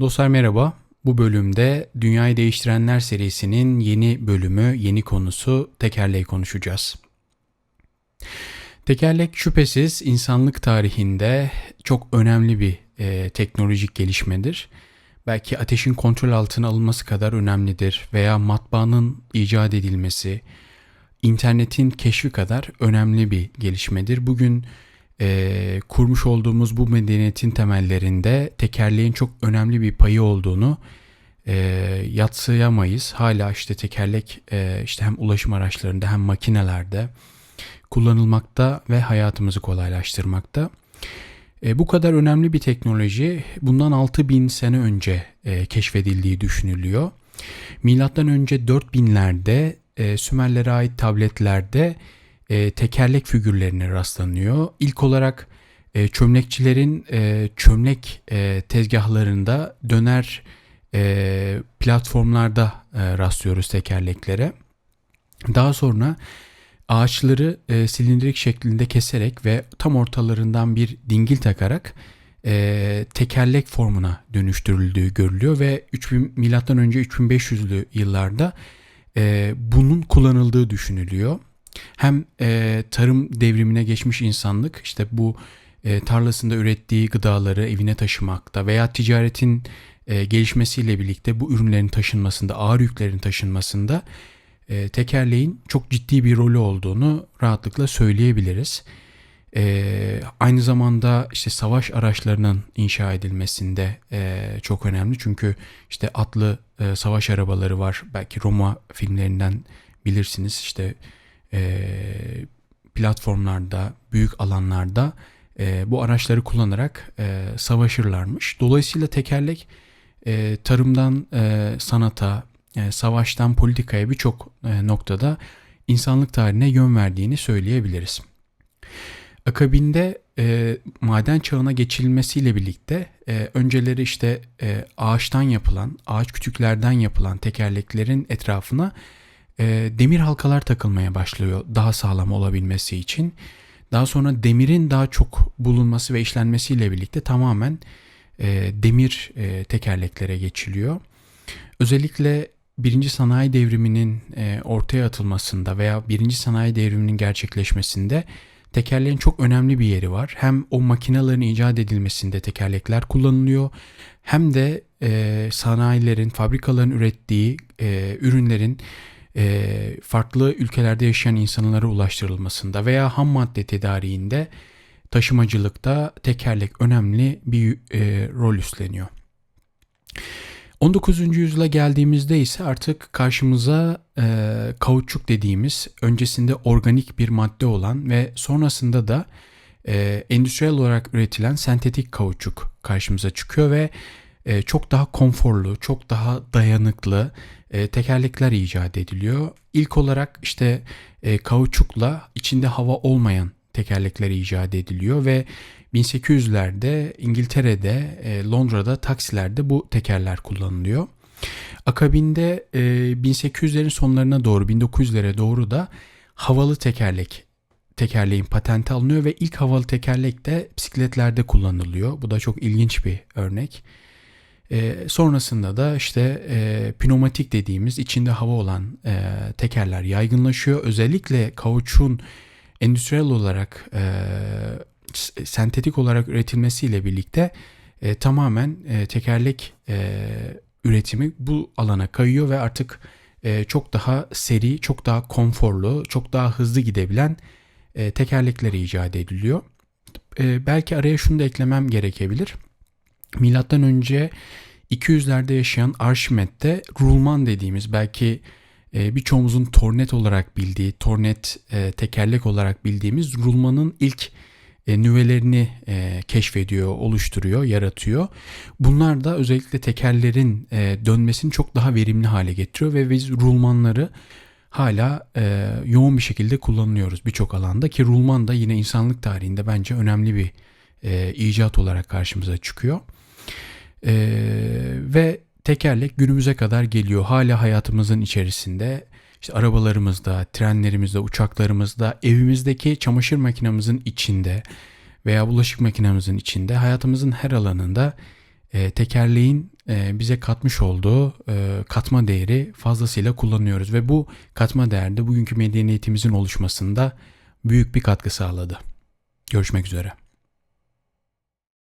Dostlar merhaba. Bu bölümde Dünyayı Değiştirenler serisinin yeni bölümü, yeni konusu tekerleği konuşacağız. Tekerlek şüphesiz insanlık tarihinde çok önemli bir e, teknolojik gelişmedir. Belki ateşin kontrol altına alınması kadar önemlidir veya matbaanın icat edilmesi, internetin keşfi kadar önemli bir gelişmedir. Bugün e, kurmuş olduğumuz bu medeniyetin temellerinde tekerleğin çok önemli bir payı olduğunu e, yatsıyamayız. Hala işte tekerlek e, işte hem ulaşım araçlarında hem makinelerde kullanılmakta ve hayatımızı kolaylaştırmakta. E, bu kadar önemli bir teknoloji bundan 6000 sene önce e, keşfedildiği düşünülüyor. Milattan önce 4000'lerde e, Sümerlere ait tabletlerde e, tekerlek figürlerine rastlanıyor. İlk olarak e, çömlekçilerin e, çömlek e, tezgahlarında döner e, platformlarda e, rastlıyoruz tekerleklere. Daha sonra ağaçları e, silindirik şeklinde keserek ve tam ortalarından bir dingil takarak e, tekerlek formuna dönüştürüldüğü görülüyor ve 3000 milattan önce 3500'lü yıllarda e, bunun kullanıldığı düşünülüyor. Hem e, tarım devrimine geçmiş insanlık işte bu e, tarlasında ürettiği gıdaları evine taşımakta veya ticaretin e, gelişmesiyle birlikte bu ürünlerin taşınmasında, ağır yüklerin taşınmasında e, tekerleğin çok ciddi bir rolü olduğunu rahatlıkla söyleyebiliriz. E, aynı zamanda işte savaş araçlarının inşa edilmesinde e, çok önemli çünkü işte atlı e, savaş arabaları var. Belki Roma filmlerinden bilirsiniz işte e, platformlarda, büyük alanlarda e, bu araçları kullanarak e, savaşırlarmış. Dolayısıyla tekerlek e, tarımdan e, sanata, e, savaştan politikaya birçok e, noktada insanlık tarihine yön verdiğini söyleyebiliriz. Akabinde e, maden çağına geçilmesiyle birlikte e, önceleri işte e, ağaçtan yapılan, ağaç kütüklerden yapılan tekerleklerin etrafına e, demir halkalar takılmaya başlıyor daha sağlam olabilmesi için. Daha sonra demirin daha çok bulunması ve işlenmesiyle birlikte tamamen e, demir e, tekerleklere geçiliyor. Özellikle birinci sanayi devriminin e, ortaya atılmasında veya birinci sanayi devriminin gerçekleşmesinde tekerleğin çok önemli bir yeri var. Hem o makinelerin icat edilmesinde tekerlekler kullanılıyor hem de e, sanayilerin, fabrikaların ürettiği e, ürünlerin e, farklı ülkelerde yaşayan insanlara ulaştırılmasında veya ham madde tedariğinde taşımacılıkta tekerlek önemli bir e, rol üstleniyor. 19. yüzyıla geldiğimizde ise artık karşımıza e, kauçuk dediğimiz öncesinde organik bir madde olan ve sonrasında da e, endüstriyel olarak üretilen sentetik kauçuk karşımıza çıkıyor ve e, çok daha konforlu, çok daha dayanıklı e, tekerlekler icat ediliyor. İlk olarak işte e, kauçukla içinde hava olmayan tekerlekler icat ediliyor ve 1800'lerde İngiltere'de, Londra'da taksilerde bu tekerler kullanılıyor. Akabinde e, 1800'lerin sonlarına doğru 1900'lere doğru da havalı tekerlek tekerleğin patenti alınıyor ve ilk havalı tekerlek de bisikletlerde kullanılıyor. Bu da çok ilginç bir örnek. E, sonrasında da işte e, pneumatik dediğimiz içinde hava olan e, tekerler yaygınlaşıyor. Özellikle kauçun endüstriyel olarak e, sentetik olarak üretilmesiyle birlikte e, tamamen e, tekerlek e, üretimi bu alana kayıyor ve artık e, çok daha seri, çok daha konforlu, çok daha hızlı gidebilen e, tekerlekler icat ediliyor. E, belki araya şunu da eklemem gerekebilir. Milattan önce 200'lerde yaşayan Arşimet'te rulman dediğimiz belki e, birçoğumuzun tornet olarak bildiği, tornet e, tekerlek olarak bildiğimiz rulmanın ilk e, nüvelerini keşfediyor, oluşturuyor, yaratıyor. Bunlar da özellikle tekerlerin dönmesini çok daha verimli hale getiriyor ve biz rulmanları hala yoğun bir şekilde kullanıyoruz birçok alanda ki rulman da yine insanlık tarihinde bence önemli bir icat olarak karşımıza çıkıyor. E, ve tekerlek günümüze kadar geliyor. Hala hayatımızın içerisinde işte arabalarımızda, trenlerimizde, uçaklarımızda, evimizdeki çamaşır makinemizin içinde veya bulaşık makinemizin içinde hayatımızın her alanında e, tekerleğin e, bize katmış olduğu e, katma değeri fazlasıyla kullanıyoruz ve bu katma değer de bugünkü medeniyetimizin oluşmasında büyük bir katkı sağladı. Görüşmek üzere.